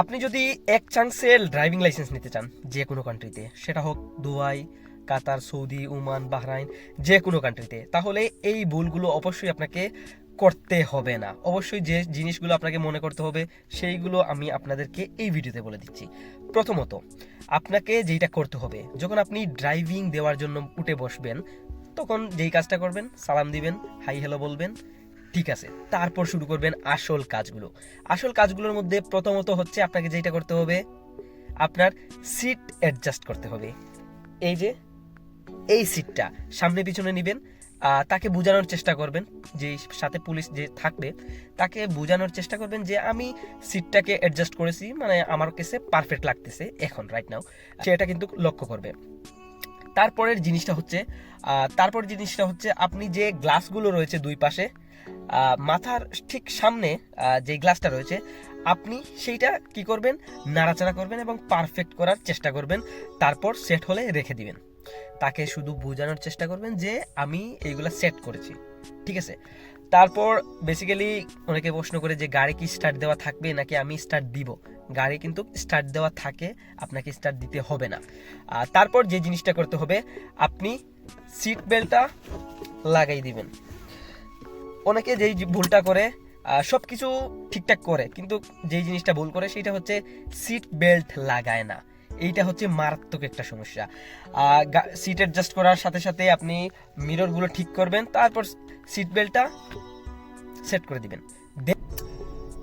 আপনি যদি এক চান্সে ড্রাইভিং লাইসেন্স নিতে চান, যে কোনো কান্ট্রিতে সেটা হোক Dubai, Qatar, Saudi, Oman, Bahrain, যে কোনো কান্ট্রিতে তাহলে এই ভুলগুলো অবশ্যই আপনাকে করতে হবে না। অবশ্যই যে জিনিসগুলো আপনাকে মনে করতে হবে, সেইগুলো আমি আপনাদেরকে এই ভিডিওতে বলে দিচ্ছি। প্রথমত, আপনাকে যেটা করতে হবে, যখন আপনি ড্রাইভিং দেওয়ার জন্য উঠে বসবেন, তখন যেই কাজটা করবেন, সালাম দিবেন হাই হ্যালো বলবেন ঠিক আছে। তারপর শুরু করবেন আসল কাজগুলো। আসল কাজগুলোর মধ্যে প্রথমত হচ্ছে আপনাকে যেটা করতে হবে, আপনার সিট অ্যাডজাস্ট করতে হবে। এই যে, এই সিটটা সামনে পিছনে নেবেন তাকে বোঝানোর চেষ্টা করবেন যে সাথে পুলিশ যে থাকবে, তাকে বোঝানোর চেষ্টা করবেন যে আমি সিটটাকে অ্যাডজাস্ট করেছি মানে আমার কাছে পারফেক্ট লাগতেছে এখন রাইট নাও সেটা কিন্তু লক্ষ্য করবে। তারপরের জিনিসটা হচ্ছে তারপর জিনিসটা হচ্ছে আপনি যে গ্লাসগুলো রয়েছে দুই পাশে মাথার ঠিক সামনে যে গ্লাসটা রয়েছে, আপনি সেইটা কি করবেন? নাড়াচাড়া করবেন এবং পারফেক্ট করার চেষ্টা করবেন। তারপর সেট হলে রেখে দিবেন। তাকে শুধু বোঝানোর চেষ্টা করবেন যে, আমি এইগুলা সেট করেছি। ঠিক আছে? তারপর বেসিক্যালি অনেকে প্রশ্ন করে যে, গাড়ি কি স্টার্ট দেওয়া থাকবে নাকি আমি স্টার্ট দিব? গাড়ি কিন্তু স্টার্ট দেওয়া থাকে, আপনাকে স্টার্ট দিতে হবে না। তারপর যে জিনিসটা করতে হবে, আপনি সিট বেল্টটা লাগাই দিবেন। অনেকে যেই ভুলটা করে সব কিছু ঠিকঠাক করে, কিন্তু যেই জিনিসটা ভুল করে সেটা হচ্ছে সিট বেল্ট লাগায় না। এইটা হচ্ছে মারাত্মক একটা সমস্যা। সিট অ্যাডজাস্ট করার সাথে সাথে আপনি মিররগুলো ঠিক করবেন, তারপর সিট বেল্টটা সেট করে দিবেন।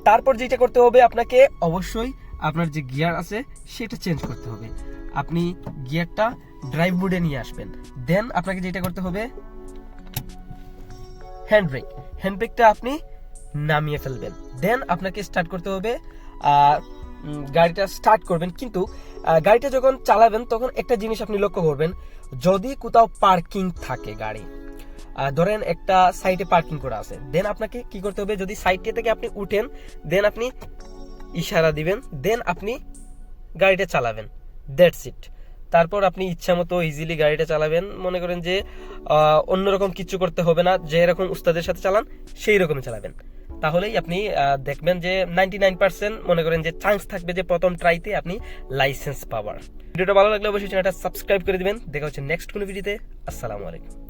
তারপর যেটা করতে হবে আপনাকে, অবশ্যই আপনার যে গিয়ার আছে সেটা চেঞ্জ করতে হবে। আপনি গিয়ারটা ড্রাইভ মোডে নিয়ে আসবেন। দেন আপনাকে যেটা করতে হবে হ্যান্ড ব্রেক হ্যান্ড ব্রেকটা আপনি নামিয়ে ফেলবেন। দেন আপনাকে স্টার্ট করতে হবে গাড়িটা স্টার্ট করবেন। কিন্তু গাড়িটা যখন চালাবেন, তখন একটা জিনিস আপনি লক্ষ্য করবেন, যদি কোথাও পার্কিং থাকে গাড়ি ধরেন একটা সাইডে পার্কিং করা আছে দেন আপনাকে কি করতে হবে, যদি সাইডে থেকে আপনি উঠেন দেন আপনি ইশারা দিবেন দেন আপনি গাড়িটা চালাবেন। দ্যাটস ইট তারপর আপনি ইচ্ছা মতো ইজিলি গাড়িটা চালাবেন। মনে করেন যে অন্যরকম কিছু করতে হবে না, যে এরকম উস্তাদের সাথে চালান, সেই রকমই চালাবেন। তাহলেই আপনি দেখবেন যে নাইনটি নাইন পার্সেন্ট মনে করেন যে চান্স থাকবে যে প্রথম ট্রাইতে আপনি লাইসেন্স পাওয়ার। ভিডিওটা ভালো লাগলে অবশ্যই চ্যানেলটা সাবস্ক্রাইব করে দিবেন। দেখা হচ্ছে নেক্সট কোনো ভিডিওতে আসসালামু আলাইকুম।